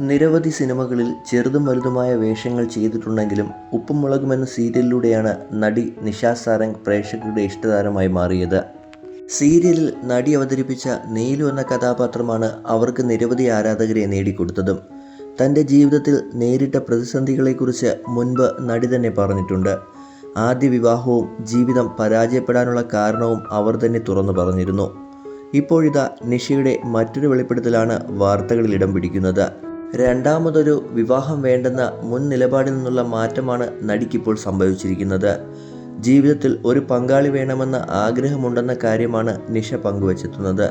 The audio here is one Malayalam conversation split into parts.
നിരവധി സിനിമകളിൽ ചെറുതും വലുതുമായ വേഷങ്ങൾ ചെയ്തിട്ടുണ്ടെങ്കിലും ഉപ്പുമുളകും എന്ന സീരിയലിലൂടെയാണ് നടി നിഷ സാരംഗ് പ്രേക്ഷകരുടെ ഇഷ്ടതാരമായി മാറിയത്. സീരിയലിൽ നടി അവതരിപ്പിച്ച നീലു എന്ന കഥാപാത്രമാണ് അവർക്ക് നിരവധി ആരാധകരെ നേടിക്കൊടുത്തതും. തന്റെ ജീവിതത്തിൽ നേരിട്ട പ്രതിസന്ധികളെക്കുറിച്ച് മുൻപ് നടി തന്നെ പറഞ്ഞിട്ടുണ്ട്. ആദ്യ വിവാഹവും ജീവിതം പരാജയപ്പെടാനുള്ള കാരണവും അവർ തന്നെ തുറന്നു പറഞ്ഞിരുന്നു. ഇപ്പോഴിതാ നിഷയുടെ മറ്റൊരു വെളിപ്പെടുത്തലാണ് വാർത്തകളിൽ ഇടം പിടിക്കുന്നത്. രണ്ടാമതൊരു വിവാഹം വേണ്ടെന്ന മുൻ നിലപാടിൽ നിന്നുള്ള മാറ്റമാണ് നടിക്കിപ്പോൾ സംഭവിച്ചിരിക്കുന്നത്. ജീവിതത്തിൽ ഒരു പങ്കാളി വേണമെന്ന ആഗ്രഹമുണ്ടെന്ന കാര്യമാണ് നിഷ പങ്കുവച്ചെത്തുന്നത്.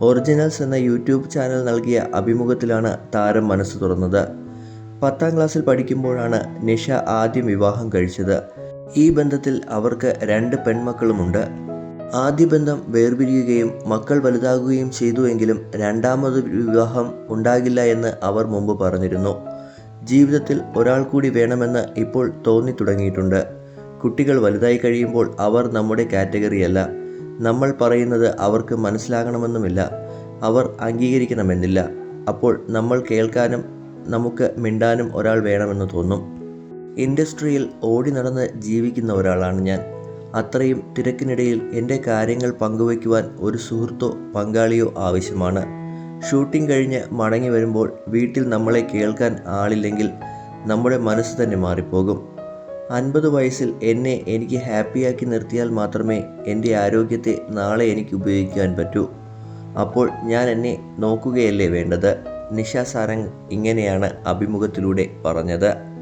ഒറിജിനൽസ് എന്ന യൂട്യൂബ് ചാനൽ നൽകിയ അഭിമുഖത്തിലാണ് താരം മനസ്സ് തുറന്നത്. പത്താം ക്ലാസ്സിൽ പഠിക്കുമ്പോഴാണ് നിഷ ആദ്യം വിവാഹം കഴിച്ചത്. ഈ ബന്ധത്തിൽ അവർക്ക് രണ്ട് പെൺമക്കളുമുണ്ട്. ആദ്യ ബന്ധം വേർപിരിയുകയും മക്കൾ വലുതാകുകയും ചെയ്തുവെങ്കിലും രണ്ടാമത് വിവാഹം ഉണ്ടാകില്ല എന്ന് അവർ മുമ്പ് പറഞ്ഞിരുന്നു. ജീവിതത്തിൽ ഒരാൾ കൂടി വേണമെന്ന് ഇപ്പോൾ തോന്നി തുടങ്ങിയിട്ടുണ്ട്. കുട്ടികൾ വലുതായി കഴിയുമ്പോൾ അവർ നമ്മുടെ കാറ്റഗറിയല്ല നമ്മൾ പറയുന്നത് അവർക്ക് മനസ്സിലാകണമെന്നുമില്ല. അവർ അംഗീകരിക്കണമെന്നില്ല. അപ്പോൾ നമ്മൾ കേൾക്കാനും നമുക്ക് മിണ്ടാനും ഒരാൾ വേണമെന്ന് തോന്നും. ഇൻഡസ്ട്രിയിൽ ഓടി നടന്ന് ജീവിക്കുന്ന ഒരാളാണ് ഞാൻ. അത്രയും തിരക്കിനിടയിൽ എന്റെ കാര്യങ്ങൾ പങ്കുവയ്ക്കുവാൻ ഒരു സുഹൃത്തോ പങ്കാളിയോ ആവശ്യമാണ്. ഷൂട്ടിംഗ് കഴിഞ്ഞ് മടങ്ങി വരുമ്പോൾ വീട്ടിൽ നമ്മളെ കേൾക്കാൻ ആളില്ലെങ്കിൽ നമ്മുടെ മനസ്സ് തന്നെ മാറിപ്പോകും. അൻപത് വയസ്സിൽ എന്നെ എനിക്ക് ഹാപ്പിയാക്കി നിർത്തിയാൽ മാത്രമേ എന്റെ ആരോഗ്യത്തെ നാളെ എനിക്ക് ഉപയോഗിക്കാൻ പറ്റൂ. അപ്പോൾ ഞാൻ എന്നെ നോക്കുകയല്ലേ വേണ്ടത്? നിഷ സാരംഗ് ഇങ്ങനെയാണ് അഭിമുഖത്തിലൂടെ പറഞ്ഞത്.